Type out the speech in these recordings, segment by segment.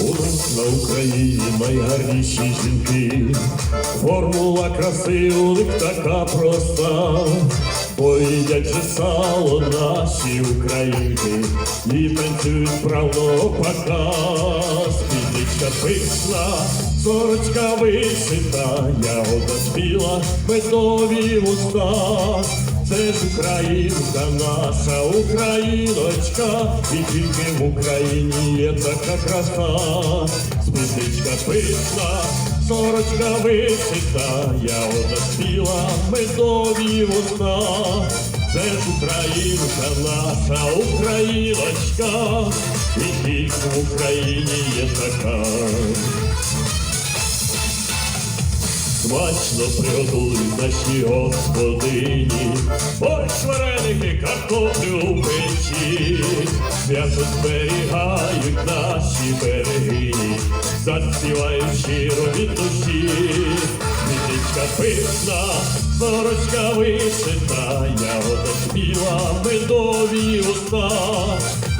на Україні найгарніші жінки. Формула краси у них така проста. Поїдять же сало наші українки і танцюють правно показ. Спідничка пишна, сорочка вишита, ягода спіла, медові уста. Це ж українка наша україночка, і тільки в Україні є така краса, спідничка пишна, сорочка вишита, ягода спіла, медові уста. Це ж українка наша україночка, і тільки в Україні є така. Смачно приготують наші господині, борщ вареники, картоплю у печі, свято зберігають наші берегині, заспівають щиро від душі, Квіточка пишна, сорочка вишита, ягода спіла, медові уста.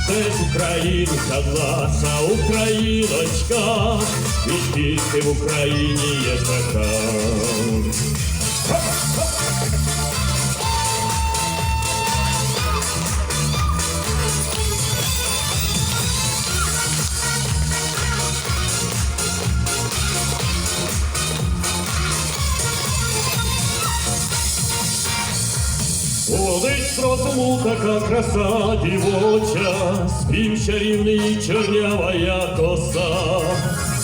Ж українка наша україночка, тільки в Україні є така. Розуму така краса дівоча, спів чарівний чорнявая коса.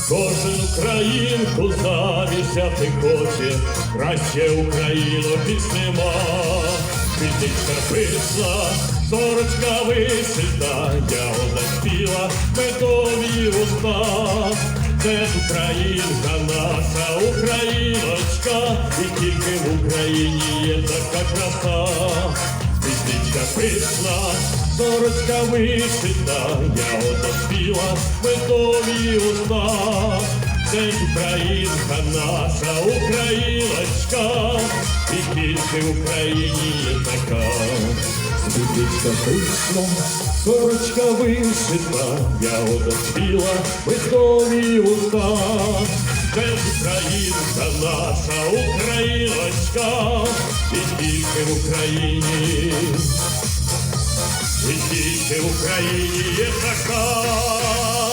Кожен українку заміж взяти хоче, краще Україну більш нема. Квітичка сорочка вишита, ягода спіла, медові уста. Це українка наша україночка, і тільки в Україні є така краса. Пісничка пишна, сорочка вишита, ягода спіла, медові уста. Це ж українка наша україночка, і в Україні така. Світличка пишна, сорочка вишита, ягода спіла, медові уста. Це українка наша україночка, і тільки в Україні, і тільки в Україні є така.